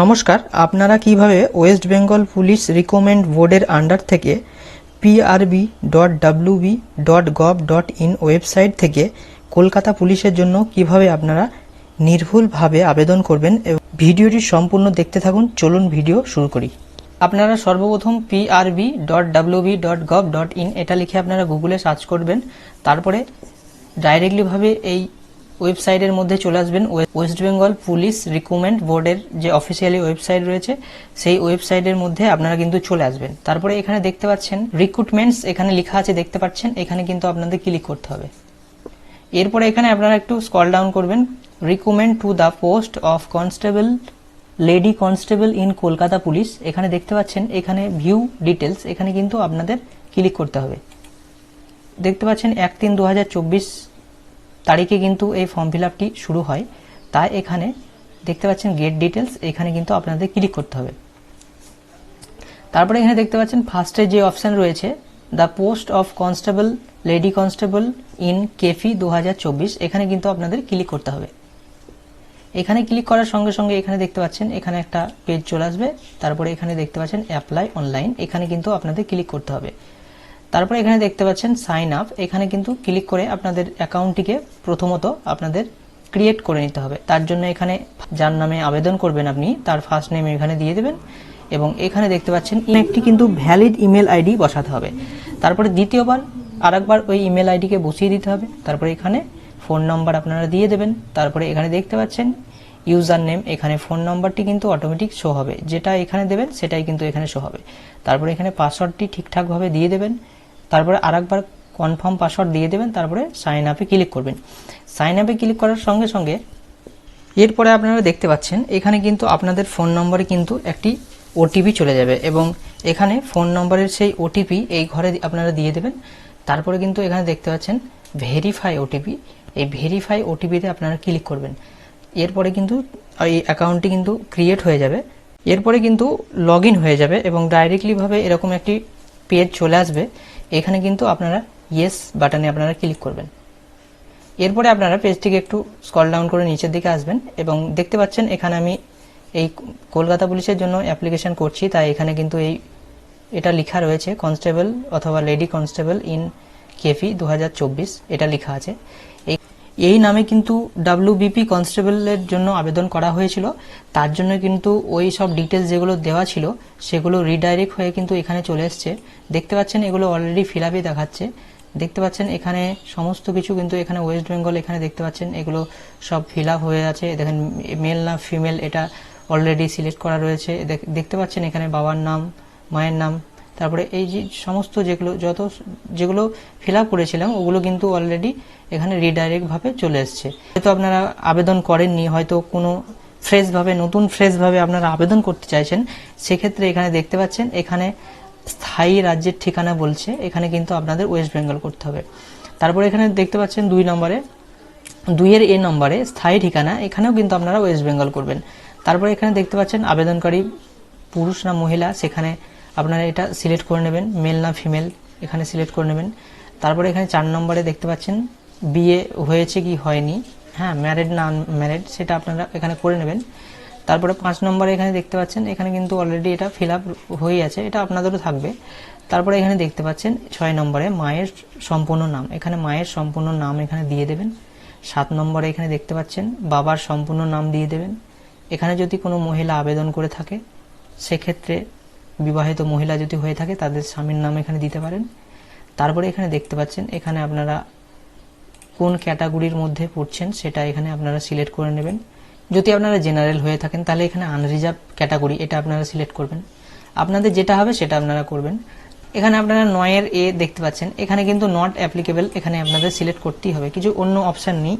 নমস্কার, আপনারা কীভাবে ওয়েস্ট বেঙ্গল পুলিশ রিকমেন্ড বোর্ডের আন্ডার থেকে PRB dot WB dot gov dot in website থেকে কলকাতা পুলিশের জন্য কীভাবে আপনারা নির্ভুলভাবে আবেদন করবেন এবং ভিডিওটি সম্পূর্ণ দেখতে থাকুন, চলুন ভিডিও শুরু করি। আপনারা সর্বপ্রথম PRB dot WB dot gov dot in এটা লিখে আপনারা গুগলে সার্চ করবেন, তারপরে ডাইরেক্টলিভাবে এই ওয়েবসাইটের মধ্যে চলে আসবেন ওয়ে- ওয়েস্ট বেঙ্গল পুলিশ রিক্রুটমেন্ট বোর্ডের যে অফিসিয়ালি ওয়েবসাইট রয়েছে, সেই ওয়েবসাইটের মধ্যে আপনারা কিন্তু চলে আসবেন। তারপরে এখানে দেখতে পাচ্ছেন, রিক্রুটমেন্টস এখানে লেখা আছে, দেখতে পাচ্ছেন, এখানে কিন্তু আপনাদের ক্লিক করতে হবে। এরপরে এখানে আপনারা একটু স্কল ডাউন করবেন, recruitment to the post of constable, lady constable in Kolkata police. এখানে দেখতে পাচ্ছেন, এখানে ভিউ ডিটেলস এখানে কিন্তু আপনাদের ক্লিক করতে হবে। দেখতে পাচ্ছেন, এক তিন দু তারিখে কিন্তু এই ফর্ম ফিল আপটি শুরু হয়। তাই এখানে দেখতে পাচ্ছেন গেট ডিটেলস এখানে কিন্তু আপনাদের ক্লিক করতে হবে। তারপরে এখানে দেখতে পাচ্ছেন ফার্স্টে যে অপশন রয়েছে the post of constable lady constable in KP দু হাজার চব্বিশ, এখানে কিন্তু আপনাদের ক্লিক করতে হবে। এখানে ক্লিক করার সঙ্গে সঙ্গে এখানে দেখতে পাচ্ছেন, এখানে একটা পেজ চলে আসবে। তারপরে এখানে দেখতে পাচ্ছেন অ্যাপ্লাই অনলাইন এখানে কিন্তু আপনাদের ক্লিক করতে হবে। তারপরে এখানে দেখতে পাচ্ছেন সাইন আপ এখানে কিন্তু ক্লিক করে আপনাদের অ্যাকাউন্টটিকে প্রথমত আপনাদের ক্রিয়েট করে নিতে হবে। তার জন্য এখানে যার নামে আবেদন করবেন আপনি, তার ফার্স্ট নেম এখানে দিয়ে দেবেন এবং এখানে দেখতে পাচ্ছেন একটি কিন্তু ভ্যালিড ইমেল আইডি বসাতে হবে। তারপরে দ্বিতীয়বার আরেকবার ওই ইমেল আইডিকে বসিয়ে দিতে হবে। তারপরে এখানে ফোন নাম্বার আপনারা দিয়ে দেবেন। তারপরে এখানে দেখতে পাচ্ছেন ইউজার নেম এখানে ফোন নাম্বারটি কিন্তু অটোমেটিক শো হবে। যেটা এখানে দেবেন, সেটাই কিন্তু এখানে শো হবে। তারপরে এখানে পাসওয়ার্ডটি ঠিকঠাকভাবে দিয়ে দেবেন। তারপরে আরেকবার কনফার্ম পাসওয়ার্ড দিয়ে দেবেন, তারপরে সাইন আপে ক্লিক করবেন। সাইন আপে ক্লিক করার সঙ্গে সঙ্গে এরপরে আপনারা দেখতে পাচ্ছেন, এখানে কিন্তু আপনাদের ফোন নম্বরে কিন্তু একটি ওটিপি চলে যাবে এবং এখানে ফোন নম্বরের সেই ওটিপি এই ঘরে আপনারা দিয়ে দেবেন। তারপরে কিন্তু এখানে দেখতে পাচ্ছেন ভেরিফাই ওটিপি এই ভেরিফাই ওটিপিতে আপনারা ক্লিক করবেন। এরপরে কিন্তু এই অ্যাকাউন্টটি কিন্তু ক্রিয়েট হয়ে যাবে। এরপরে কিন্তু লগ হয়ে যাবে এবং ডাইরেক্টলিভাবে এরকম একটি পেজ চলে আসবে। এখানে কিন্তু আপনারা ইয়েস বাটনে আপনারা ক্লিক করবেন। এরপরে আপনারা পেজটিকে একটু স্কল ডাউন করে নিচের দিকে আসবেন এবং দেখতে পাচ্ছেন এখানে আমি এই কলকাতা পুলিশের জন্য অ্যাপ্লিকেশন করছি, তাই এখানে কিন্তু এই, এটা লেখা রয়েছে কনস্টেবল অথবা লেডি কনস্টেবল ইন কেফি দু হাজার চব্বিশ, এটা লেখা আছে। এই এই নামে কিন্তু ডাব্লিউবিপি কনস্টেবলের জন্য আবেদন করা হয়েছিল। তার জন্য কিন্তু ওই সব ডিটেলস যেগুলো দেওয়া ছিল, সেগুলো রিডাইরেক্ট হয়ে কিন্তু এখানে চলে এসছে। দেখতে পাচ্ছেন, এগুলো অলরেডি ফিল আপই দেখাচ্ছে। দেখতে পাচ্ছেন, এখানে সমস্ত কিছু কিন্তু এখানে ওয়েস্ট বেঙ্গল এখানে দেখতে পাচ্ছেন, এগুলো সব ফিল আপ হয়ে আছে। দেখেন মেল না ফিমেল এটা অলরেডি সিলেক্ট করা রয়েছে। দেখ- দেখতে পাচ্ছেন, এখানে বাবার নাম, মায়ের নাম তারপরে এই যে সমস্ত যেগুলো, যত যেগুলো ফিল আপ করেছিলাম, ওগুলো কিন্তু অলরেডি এখানে রিডাইরেক্ট ভাবে চলে এসছে। হয়তো আপনারা আবেদন করেননি, হয়তো কোনো ফ্রেশ ভাবে, নতুন ফ্রেশ ভাবে আপনারা আবেদন করতে চাইছেন, সেক্ষেত্রে এখানে দেখতে পাচ্ছেন, এখানে স্থায়ী রাজ্যের ঠিকানা বলছে, এখানে কিন্তু আপনাদের ওয়েস্ট বেঙ্গল করতে হবে। তারপরে এখানে দেখতে পাচ্ছেন দুই নম্বরে, দুইয়ের এ নম্বরে স্থায়ী ঠিকানা, এখানেও কিন্তু আপনারা ওয়েস্ট বেঙ্গল করবেন। তারপরে এখানে দেখতে পাচ্ছেন আবেদনকারী পুরুষ না মহিলা, সেখানে আপনারা এটা সিলেক্ট করে নেবেন মেল না ফিমেল এখানে সিলেক্ট করে নেবেন। তারপরে এখানে চার নম্বরে দেখতে পাচ্ছেন, বিয়ে হয়েছে কি হয়নি। হ্যাঁ ম্যারেড না ম্যারেড সেটা আপনারা এখানে করে নেবেন। তারপরে পাঁচ নম্বরে এখানে দেখতে পাচ্ছেন, এখানে কিন্তু অলরেডি এটা ফিল আপ হয়ে আছে, এটা আপনাদেরও থাকবে। তারপরে এখানে দেখতে পাচ্ছেন, ছয় নম্বরে মায়ের সম্পূর্ণ নাম। এখানে মায়ের সম্পূর্ণ নাম এখানে দিয়ে দেবেন। সাত নম্বরে এখানে দেখতে পাচ্ছেন, বাবার সম্পূর্ণ নাম দিয়ে দেবেন। এখানে যদি কোনো মহিলা আবেদন করে থাকে, সেক্ষেত্রে বিবাহিত মহিলা যদি হয়ে থাকে, তাদের স্বামীর নাম এখানে দিতে পারেন। তারপরে এখানে দেখতে পাচ্ছেন, এখানে আপনারা কোন ক্যাটাগরির মধ্যে পড়ছেন সেটা এখানে আপনারা সিলেক্ট করে নেবেন। যদি আপনারা জেনারেল হয়ে থাকেন, তাহলে এখানে আনরিজার্ভ ক্যাটাগরি, এটা আপনারা সিলেক্ট করবেন। আপনাদের যেটা হবে সেটা আপনারা করবেন। এখানে আপনারা নয়ের এ দেখতে পাচ্ছেন, এখানে কিন্তু নট অ্যাপ্লিকেবল এখানে আপনাদের সিলেক্ট করতেই হবে। কিছু অন্য অপশান নেই,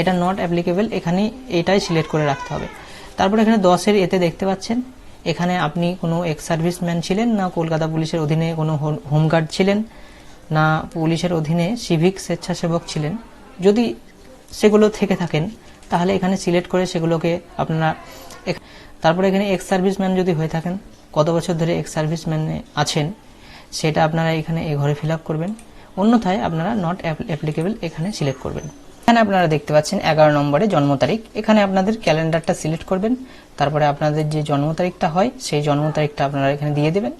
এটা নট অ্যাপ্লিকেবল এখানে এটাই সিলেক্ট করে রাখতে হবে। তারপর এখানে দশের এতে দেখতে পাচ্ছেন এখানে আপনি কোনো এক্স সার্ভিসম্যান ছিলেন না কলকাতা পুলিশের অধীনে কোনো হোম- হোমগার্ড ছিলেন, না পুলিশের অধীনে সিভিক স্বেচ্ছাসেবক ছিলেন। যদি সেগুলো থেকে থাকেন, তাহলে এখানে সিলেক্ট করে সেগুলোকে আপনারা তারপরে এখানে এক্স সার্ভিসম্যান যদি হয়ে থাকেন, কত বছর ধরে এক্স সার্ভিসম্যানে আছেন, সেটা আপনারা এখানে এ ঘরে ফিল করবেন। অন্যথায় আপনারা নট অ্যাপ্লিকেবল এখানে সিলেক্ট করবেন। এখানে আপনারা দেখতে পাচ্ছেন এগারো নম্বরে জন্ম তারিখ। এখানে আপনাদের ক্যালেন্ডারটা সিলেক্ট করবেন। তারপরে আপনাদের যে জন্ম তারিখটা হয়, সেই জন্ম তারিখটা আপনারা এখানে দিয়ে দেবেন।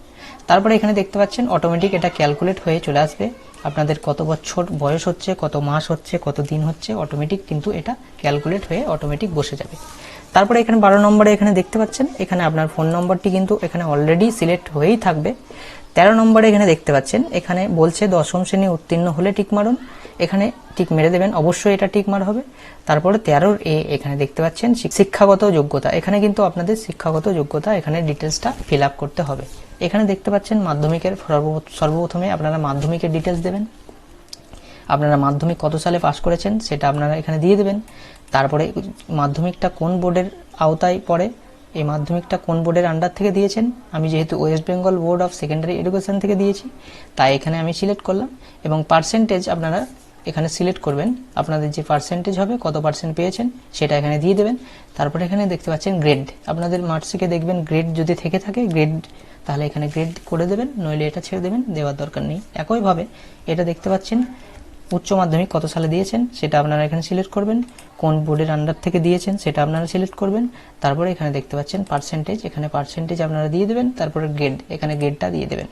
তারপরে এখানে দেখতে পাচ্ছেন অটোমেটিক এটা ক্যালকুলেট হয়ে চলে আসবে। আপনাদের কত বছর বয়স হচ্ছে, কত মাস হচ্ছে, কত দিন হচ্ছে অটোমেটিক কিন্তু এটা ক্যালকুলেট হয়ে অটোমেটিক বসে যাবে। তারপরে এখানে বারো নম্বরে এখানে দেখতে পাচ্ছেন, এখানে আপনার ফোন নম্বরটি কিন্তু এখানে অলরেডি সিলেক্ট হয়েই থাকবে। তেরো নম্বরে এখানে দেখতে পাচ্ছেন, এখানে বলছে দশম শ্রেণি উত্তীর্ণ হলে টিক মারুন। এখানে টিক মেরে দেবেন, অবশ্যই এটা টিক মার হবে। তারপরে তেরোর এ এখানে দেখতে পাচ্ছেন শিক্ষাগত যোগ্যতা। এখানে কিন্তু আপনাদের শিক্ষাগত যোগ্যতা, এখানে ডিটেলসটা ফিল করতে হবে। এখানে দেখতে পাচ্ছেন, মাধ্যমিকের সর্বপ্রথমে আপনারা মাধ্যমিকের ডিটেলস দেবেন। আপনারা মাধ্যমিক কত সালে পাশ করেছেন, সেটা আপনারা এখানে দিয়ে দেবেন। তারপরে মাধ্যমিকটা কোন বোর্ডের আওতায় পড়ে এই মাধ্যমিকটা কোন বোর্ডের আন্ডার থেকে দিয়েছেন? আমি যেহেতু West Bengal board of secondary education থেকে দিয়েছি, তাই এখানে আমি সিলেক্ট করলাম এবং পার্সেন্টেজ আপনারা এখানে সিলেক্ট করবেন। আপনাদের যে পার্সেন্টেজ হবে, কত পার্সেন্ট পেয়েছেন, সেটা এখানে দিয়ে দেবেন। তারপরে এখানে দেখতে পাচ্ছেন গ্রেড আপনাদের মার্কশিটে দেখবেন গ্রেড যদি থেকে থাকে গ্রেড তাহলে এখানে গ্রেড করে দেবেন, নইলে এটা ছেড়ে দেবেন, দেওয়ার দরকার নেই। একইভাবে এটা দেখতে পাচ্ছেন উচ্চ মাধ্যমিক কত সালে দিয়েছেন সেটা আপনারা এখানে সিলেক্ট করবেন। কোন বোর্ডের আন্ডার থেকে দিয়েছেন সেটা আপনারা সিলেক্ট করবেন। তারপরে এখানে দেখতে পাচ্ছেন পার্সেন্টেজ এখানে পার্সেন্টেজ আপনারা দিয়ে দেবেন, তারপরে গ্রেড এখানে গ্রেডটা দিয়ে দেবেন।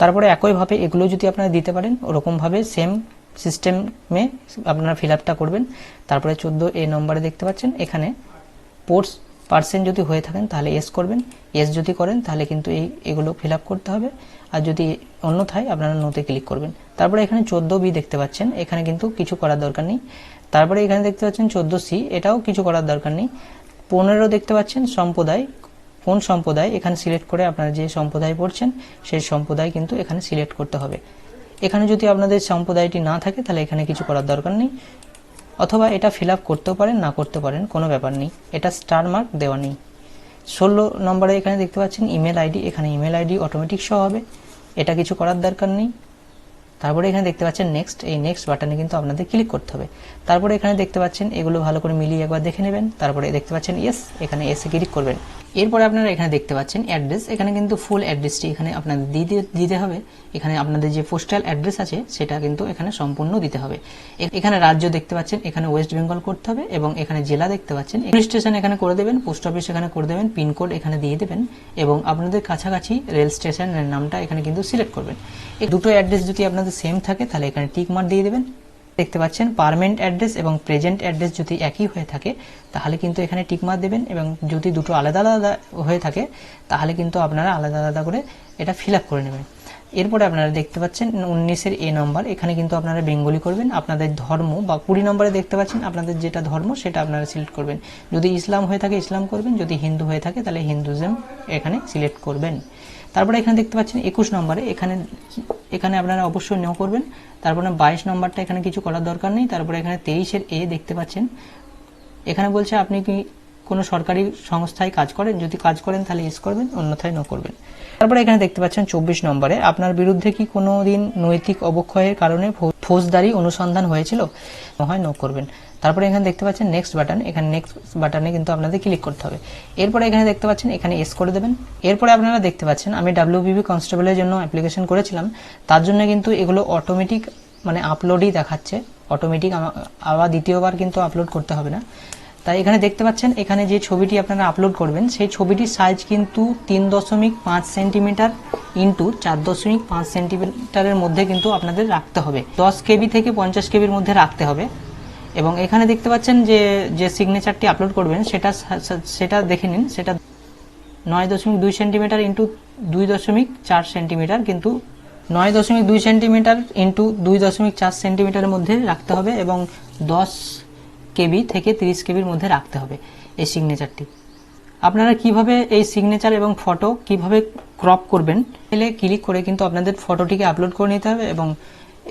তারপরে একইভাবে এগুলো যদি আপনারা দিতে পারেন, ওরকমভাবে সেম সিস্টেমে আপনারা ফিল আপটা করবেন। তারপরে চোদ্দ এ নম্বরে দেখতে পাচ্ছেন, এখানে পোর্টস পার্সেন্ট যদি হয়ে থাকেন, তাহলে এস করবেন। এস যদি করেন, তাহলে কিন্তু এই, এগুলো ফিল করতে হবে। আর যদি অন্যথায়, আপনারা নোতে ক্লিক করবেন। তারপরে এখানে চোদ্দ বি দেখতে পাচ্ছেন। এখানে কিন্তু কিছু করার দরকার নেই। তারপরে এখানে দেখতে পাচ্ছেন চোদ্দ সি এটাও কিছু করার দরকার নেই। পনেরো দেখতে পাচ্ছেন সম্প্রদায়। কোন সম্প্রদায়? এখানে সিলেক্ট করে আপনারা যে সম্প্রদায় পড়ছেন, সেই সম্প্রদায় কিন্তু এখানে সিলেক্ট করতে হবে। এখানে যদি আপনাদের সম্প্রদায়টি না থাকে, তাহলে এখানে কিছু করার দরকার নেই। অথবা এটা ফিল আপ করতেও পারেন, না করতে পারেন, কোনো ব্যাপার নেই। এটা স্টার মার্ক দেওয়া নেই। ষোলো নম্বরে এখানে দেখতে পাচ্ছেন ইমেল আইডি এখানে ইমেল আইডি অটোমেটিক শো হবে। এটা কিছু করার দরকার নেই। তারপরে এখানে দেখতে পাচ্ছেন নেক্সট এই নেক্সট বাটনে কিন্তু আপনাদের ক্লিক করতে হবে। তারপরে এখানে দেখতে পাচ্ছেন এগুলো ভালো করে মিলিয়ে একবার দেখে নেবেন। তারপরে দেখতে পাচ্ছেন ইয়েস এখানে এসে ক্লিক করবেন। এরপরে আপনারা এখানে দেখতে পাচ্ছেন অ্যাড্রেস এখানে কিন্তু ফুল অ্যাড্রেসটি এখানে আপনাদের দিতে দিতে হবে। এখানে আপনাদের যে পোস্টাল অ্যাড্রেস আছে, সেটা কিন্তু এখানে সম্পূর্ণ দিতে হবে। এখানে রাজ্য দেখতে পাচ্ছেন, এখানে ওয়েস্ট বেঙ্গল করতে হবে এবং এখানে জেলা দেখতে পাচ্ছেন। স্টেশন এখানে করে দেবেন পোস্ট অফিস এখানে করে দেবেন পিনকোড এখানে দিয়ে দেবেন এবং আপনাদের কাছাকাছি রেল স্টেশনের নামটা এখানে কিন্তু সিলেক্ট করবেন। দুটো অ্যাড্রেস যদি আপনাদের সেম থাকে, তাহলে এখানে টিক মার্ক দিয়ে দেবেন। দেখতে পাচ্ছেন পারমানেন্ট অ্যাড্রেস এবং প্রেজেন্ট অ্যাড্রেস যদি একই হয়ে থাকে, তাহলে কিন্তু এখানে টিক মার্ক দেবেন এবং যদি দুটো আলাদা আলাদা হয়ে থাকে, তাহলে কিন্তু আপনারা আলাদা আলাদা করে এটা ফিল করে নেবেন। এরপরে আপনারা দেখতে পাচ্ছেন, উনিশের এ নম্বর এখানে কিন্তু আপনারা বেঙ্গলি করবেন, আপনাদের ধর্ম বা কুড়ি নম্বরে দেখতে পাচ্ছেন, আপনাদের যেটা ধর্ম সেটা আপনারা সিলেক্ট করবেন। যদি ইসলাম হয়ে থাকে, ইসলাম করবেন, যদি হিন্দু হয়ে থাকে, তাহলে হিন্দুজম এখানে সিলেক্ট করবেন। তারপরে এখানে দেখতে পাচ্ছেন একুশ নম্বরে। এখানে এখানে আপনারা অবশ্যই নো করবেন। তারপরে বাইশ নম্বরটা এখানে কিছু করার দরকার নেই। তারপরে এখানে তেইশের এ দেখতে পাচ্ছেন। এখানে বলছে আপনি কি কোনো সরকারি সংস্থায় কাজ করেন? যদি কাজ করেন তাহলে ইস করবেন, অন্যথায় নো করবেন। তারপরে এখানে দেখতে পাচ্ছেন চব্বিশ নম্বরে। আপনার বিরুদ্ধে কি কোনো দিন নৈতিক অবক্ষয়ের কারণে ফৌজদারি অনুসন্ধান হয়েছিল, হয় নো করবেন। তারপরে এখানে দেখতে পাচ্ছেন নেক্সট বাটন এখানে নেক্সট বাটনে কিন্তু আপনাদের ক্লিক করতে হবে। এরপরে এখানে দেখতে পাচ্ছেন এখানে এস করে দেবেন। এরপরে আপনারা দেখতে পাচ্ছেন, আমি ডাব্লিউবিবি কনস্টেবলের জন্য অ্যাপ্লিকেশন করেছিলাম, তার জন্য কিন্তু এগুলো অটোমেটিক মানে আপলোডই দেখাচ্ছে। অটোমেটিক আবার দ্বিতীয়বার কিন্তু আপলোড করতে হবে না। তাই এখানে দেখতে পাচ্ছেন, এখানে যে ছবিটি আপনারা আপলোড করবেন, সেই ছবিটির সাইজ কিন্তু তিন দশমিক পাঁচ সেন্টিমিটার ইন্টু চার দশমিক পাঁচ সেন্টিমিটারের মধ্যে কিন্তু আপনাদের রাখতে হবে। দশ কেবি থেকে পঞ্চাশ কেবির মধ্যে রাখতে হবে। এবং এখানে দেখতে পাচ্ছেন যে যে সিগনেচারটি আপলোড করবেন, সেটা সেটা দেখে নিন, সেটা নয় দশমিক দুই সেন্টিমিটার ইন্টু দুই দশমিক চার সেন্টিমিটার কিন্তু নয় দশমিক দুই সেন্টিমিটার ইন্টু দুই দশমিক চার সেন্টিমিটারের মধ্যে রাখতে হবে এবং দশ কেবি থেকে তিরিশ কেবির মধ্যে রাখতে হবে এই সিগনেচারটি আপনারা কীভাবে এই সিগনেচার এবং ফটো কীভাবে ক্রপ করবেন এলে ক্লিক করে কিন্তু আপনাদের ফটোটিকে আপলোড করে নিতে হবে এবং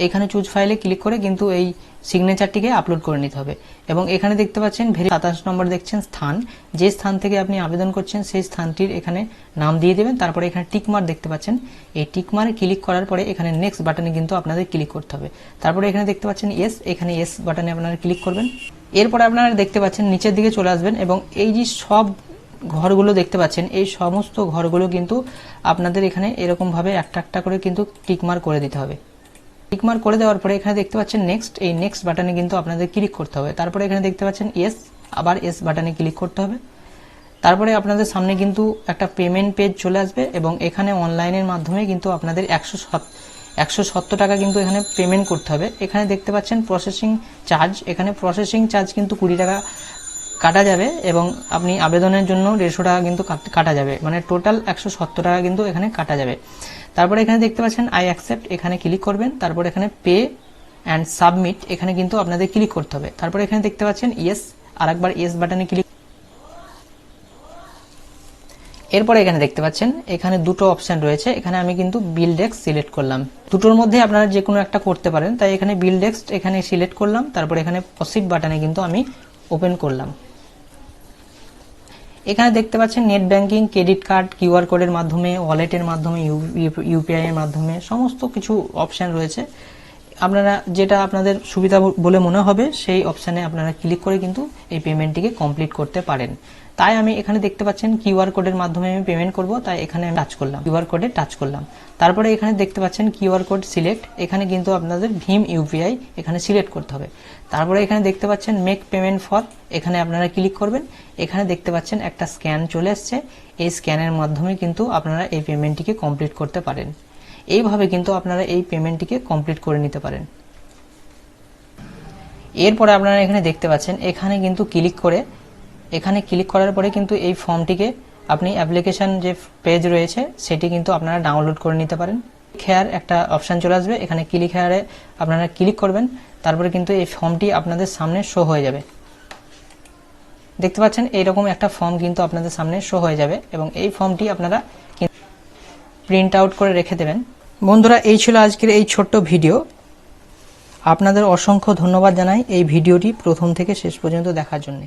এখানে চুজ ফাইলে ক্লিক করে কিন্তু এই সিগনেচারটিকে আপলোড করে নিতে হবে। এবং এখানে দেখতে পাচ্ছেন ভেরি সাতাশ নম্বর দেখছেন স্থান। যে স্থান থেকে আপনি আবেদন করছেন সেই স্থানটির এখানে নাম দিয়ে দেবেন, তারপরে এখানে টিকমার দেখতে পাচ্ছেন। এই টিকমার্কে ক্লিক করার পরে এখানে নেক্সট বাটনে কিন্তু আপনাদের ক্লিক করতে হবে। তারপরে এখানে দেখতে পাচ্ছেন এস এখানে এস বাটনে আপনারা ক্লিক করবেন। এরপরে আপনারা দেখতে পাচ্ছেন, নিচের দিকে চলে আসবেন এবং এই যে সব ঘরগুলো দেখতে পাচ্ছেন, এই সমস্ত ঘরগুলো কিন্তু আপনাদের এখানে এরকম ভাবে একটা একটা করে কিন্তু টিকমার্ক করে দিতে হবে। টিকমার্ক করে দেওয়ার পরে এখানে দেখতে পাচ্ছেন নেক্সট এই নেক্সট বাটনে কিন্তু আপনাদের ক্লিক করতে হবে। তারপরে এখানে দেখতে পাচ্ছেন এস আবার এস বাটনে ক্লিক করতে হবে। তারপরে আপনাদের সামনে কিন্তু একটা পেমেন্ট পেজ চলে আসবে এবং এখানে অনলাইনের মাধ্যমে কিন্তু আপনাদের একশো সাত একশো সত্তর টাকা কিন্তু এখানে পেমেন্ট করতে হবে। এখানে দেখতে পাচ্ছেন প্রসেসিং চার্জ এখানে প্রসেসিং চার্জ কিন্তু কুড়ি টাকা কাটা যাবে এবং আপনি আবেদনের জন্য দেড়শো টাকা কিন্তু কাটা যাবে। মানে টোটাল একশো সত্তর টাকা কিন্তু এখানে কাটা যাবে। তারপরে এখানে দেখতে পাচ্ছেন আই অ্যাকসেপ্ট এখানে ক্লিক করবেন। তারপর এখানে পে অ্যান্ড সাবমিট এখানে কিন্তু আপনাদের ক্লিক করতে হবে। তারপরে এখানে দেখতে পাচ্ছেন ইয়েস আরেকবার ইয়েস বাটনে ক্লিক এরপরে এখানে দেখতে পাচ্ছেন, এখানে দুটো অপশন রয়েছে। এখানে আমি কিন্তু বিল ডেস্ক সিলেক্ট করলাম। দুটোর মধ্যে আপনারা যে কোনো একটা করতে পারেন, তাই এখানে বিল ডেস্ক এখানে সিলেক্ট করলাম, তারপর এখানে প্রসিড বাটনে কিন্তু আমি ওপেন করলাম। এখানে দেখতে পাচ্ছেন net banking credit card QR কোডের মাধ্যমে ওয়ালেটের মাধ্যমে ইউপিআই এর মাধ্যমে, সমস্ত কিছু অপশন রয়েছে। আপনারা যেটা আপনাদের সুবিধা বলে মনে হবে, সেই অপশানে আপনারা ক্লিক করে কিন্তু এই পেমেন্টটিকে কমপ্লিট করতে পারেন। তাই আমি এখানে দেখতে পাচ্ছেন কিউআর কোডের মাধ্যমে আমি পেমেন্ট করব, তাই এখানে আমি টাচ করলাম কিউআর কোডে টাচ করলাম। তারপরে এখানে দেখতে পাচ্ছেন কিউআর কোড সিলেক্ট এখানে কিন্তু আপনাদের ভীম ইউপিআই এখানে সিলেক্ট করতে হবে। তারপরে এখানে দেখতে পাচ্ছেন মেক পেমেন্ট ফর এখানে আপনারা ক্লিক করবেন। এখানে দেখতে পাচ্ছেন একটা স্ক্যান চলে আসছে এই স্ক্যানের মাধ্যমে কিন্তু আপনারা এই পেমেন্টটিকে কমপ্লিট করতে পারেন। এইভাবে কিন্তু আপনারা এই পেমেন্টটিকে কমপ্লিট করে নিতে পারেন। এরপরে আপনারা এখানে দেখতে পাচ্ছেন, এখানে কিন্তু ক্লিক করে, এখানে ক্লিক করার পরে কিন্তু এই ফর্মটিকে আপনি অ্যাপ্লিকেশন যে পেজ রয়েছে, সেটি কিন্তু আপনারা ডাউনলোড করে নিতে পারেন। খেয়ার একটা অপশান চলে আসবে, এখানে ক্লিক হেয়ারে আপনারা ক্লিক করবেন, তারপরে কিন্তু এই ফর্মটি আপনাদের সামনে শো হয়ে যাবে। দেখতে পাচ্ছেন, এইরকম একটা ফর্ম কিন্তু আপনাদের সামনে শো হয়ে যাবে এবং এই ফর্মটি আপনারা প্রিন্ট আউট করে রেখে দেবেন। বন্ধুরা, এই ছিল আজকের এই ছোট্ট ভিডিও। আপনাদের অসংখ্য ধন্যবাদ জানাই এই ভিডিওটি প্রথম থেকে শেষ পর্যন্ত দেখার জন্য।